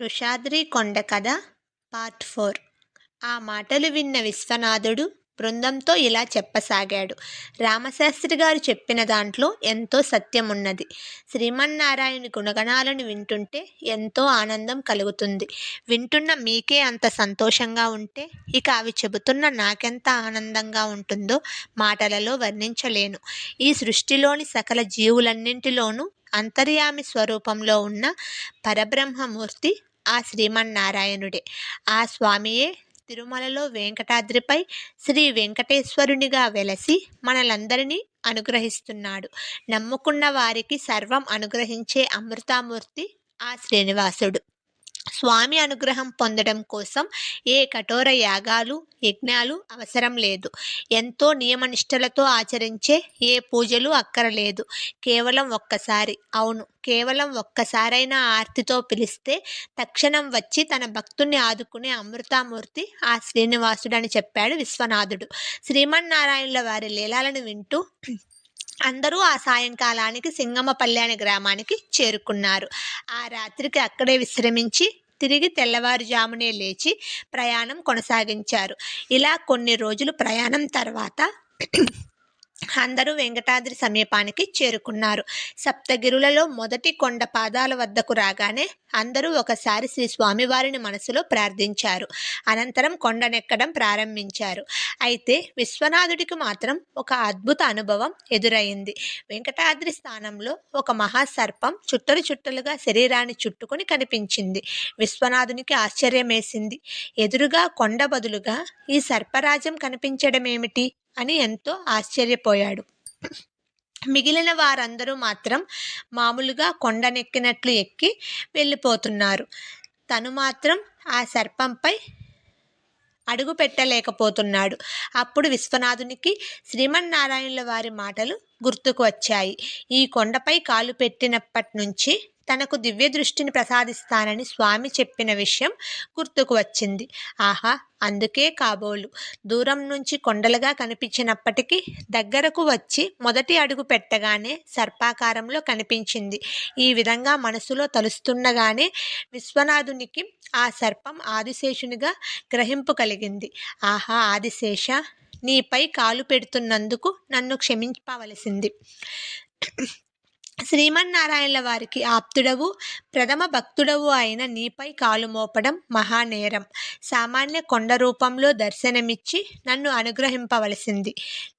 వృషాద్రి కొండ కథ part four. ఆ మాటలు విన్న విశ్వనాథుడు బృందంతో ఇలా చెప్పసాగాడు. రామశాస్త్రి గారు చెప్పిన దాంట్లో ఎంతో సత్యం ఉన్నది శ్రీమన్నారాయణ గుణగణాలను వింటుంటే ఎంతో ఆనందం కలుగుతుంది. వింటున్న మీకే అంత సంతోషంగా ఉంటే ఇక అవి చెబుతున్న నాకెంత ఆనందంగా ఉంటుందో మాటలలో వర్ణించలేను. ఈ సృష్టిలోని సకల జీవులన్నింటిలోనూ అంతర్యామి స్వరూపంలో ఉన్న పరబ్రహ్మమూర్తి ఆ శ్రీమన్నారాయణుడే. ఆ స్వామియే తిరుమలలో వెంకటాద్రిపై శ్రీ వెంకటేశ్వరునిగా వెలసి మనలందరినీ అనుగ్రహిస్తున్నాడు. నమ్ముకున్న వారికి సర్వం అనుగ్రహించే అమృతామూర్తి ఆ శ్రీనివాసుడు. స్వామి అనుగ్రహం పొందడం కోసం ఏ కఠోర యాగాలు యజ్ఞాలు అవసరం లేదు. ఎంతో నియమనిష్టలతో ఆచరించే ఏ పూజలు అక్కరలేదు. కేవలం ఒక్కసారి. అవును కేవలం ఒక్కసారైనా ఆర్తితో పిలిస్తే తక్షణం వచ్చి తన భక్తుణ్ణి ఆదుకునే అమృతామూర్తి ఆ శ్రీనివాసుడని చెప్పాడు విశ్వనాథుడు. శ్రీమన్నారాయణుల వారి లీలాలను వింటూ అందరూ ఆ సాయంకాలానికి సింగమపల్లి అనే గ్రామానికి చేరుకున్నారు. ఆ రాత్రికి అక్కడే విశ్రమించి తిరిగి తెల్లవారుజామునే లేచి ప్రయాణం కొనసాగించారు. ఇలా కొన్ని రోజులు ప్రయాణం తర్వాత అందరూ వెంకటాద్రి సమీపానికి చేరుకున్నారు. సప్తగిరులలో మొదటి కొండ పాదాల వద్దకు రాగానే అందరూ ఒకసారి శ్రీ స్వామివారిని మనసులో ప్రార్థించారు. అనంతరం కొండనెక్కడం ప్రారంభించారు. అయితే విశ్వనాథుడికి మాత్రం ఒక అద్భుత అనుభవం ఎదురైంది. వెంకటాద్రి స్థానంలో ఒక మహాసర్పం చుట్టలు చుట్టలుగా శరీరాన్ని చుట్టుకుని కనిపించింది. విశ్వనాథునికి ఆశ్చర్యమేసింది. ఎదురుగా కొండ బదులుగా ఈ సర్పరాజ్యం కనిపించడం ఏమిటి అని ఎంతో ఆశ్చర్యపోయాడు. మిగిలిన వారందరూ మాత్రం మామూలుగా కొండనెక్కినట్లు ఎక్కి వెళ్ళిపోతున్నారు. తను మాత్రం ఆ సర్పంపై అడుగు పెట్టలేకపోతున్నాడు. అప్పుడు విశ్వనాథునికి శ్రీమన్నారాయణుల వారి మాటలు గుర్తుకు వచ్చాయి. ఈ కొండపై కాలు పెట్టినప్పటి నుంచి తనకు దివ్య దృష్టిని ప్రసాదిస్తానని స్వామి చెప్పిన విషయం గుర్తుకు వచ్చింది. ఆహా అందుకే కాబోలు. దూరం నుంచి కొండలుగా కనిపించినప్పటికీ దగ్గరకు వచ్చి మొదటి అడుగు పెట్టగానే సర్పాకారంలో కనిపించింది. ఈ విధంగా మనసులో తలుస్తుండగానే విశ్వనాథునికి ఆ సర్పం ఆదిశేషునిగా గ్రహింపు కలిగింది. ఆహా ఆదిశేష! నీపై కాలు పెడుతున్నందుకు నన్ను క్షమించవలసింది శ్రీమన్నారాయణల వారికి ఆప్తుడవు ప్రథమ భక్తుడవు అయిన నీపై కాలు మోపడం మహానేరం. సామాన్య కొండ రూపంలో దర్శనమిచ్చి నన్ను అనుగ్రహింపవలసింది.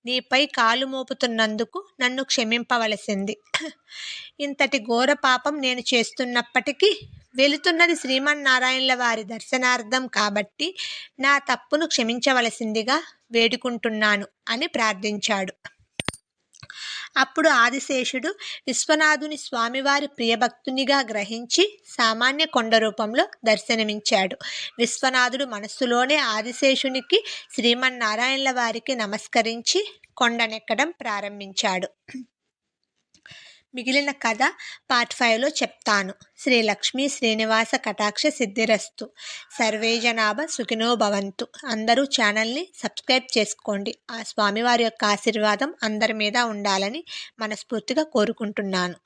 నీపై కాలు మోపుతున్నందుకు నన్ను క్షమింపవలసింది. ఇంతటి ఘోర పాపం నేను చేస్తున్నప్పటికీ వెళుతున్నది శ్రీమన్నారాయణల వారి దర్శనార్థం కాబట్టి నా తప్పును క్షమించవలసిందిగా వేడుకుంటున్నాను అని ప్రార్థించాడు. అప్పుడు ఆదిశేషుడు విశ్వనాథుని స్వామివారి ప్రియభక్తునిగా గ్రహించి సామాన్య కొండ రూపంలో దర్శనమించాడు విశ్వనాథుడు మనస్సులోనే ఆదిశేషునికి శ్రీమన్నారాయణల వారికి నమస్కరించి కొండనెక్కడం ప్రారంభించాడు. మిగిలిన కథ పార్ట్ ఫైవ్లో చెప్తాను. శ్రీ లక్ష్మీ శ్రీనివాస కటాక్ష సిద్ధిరస్తు. సర్వే జనాభ సుఖినో భవంతు. అందరూ ఛానల్ని సబ్స్క్రైబ్ చేసుకోండి. ఆ స్వామివారి యొక్క ఆశీర్వాదం అందరి మీద ఉండాలని మనస్ఫూర్తిగా కోరుకుంటున్నాను.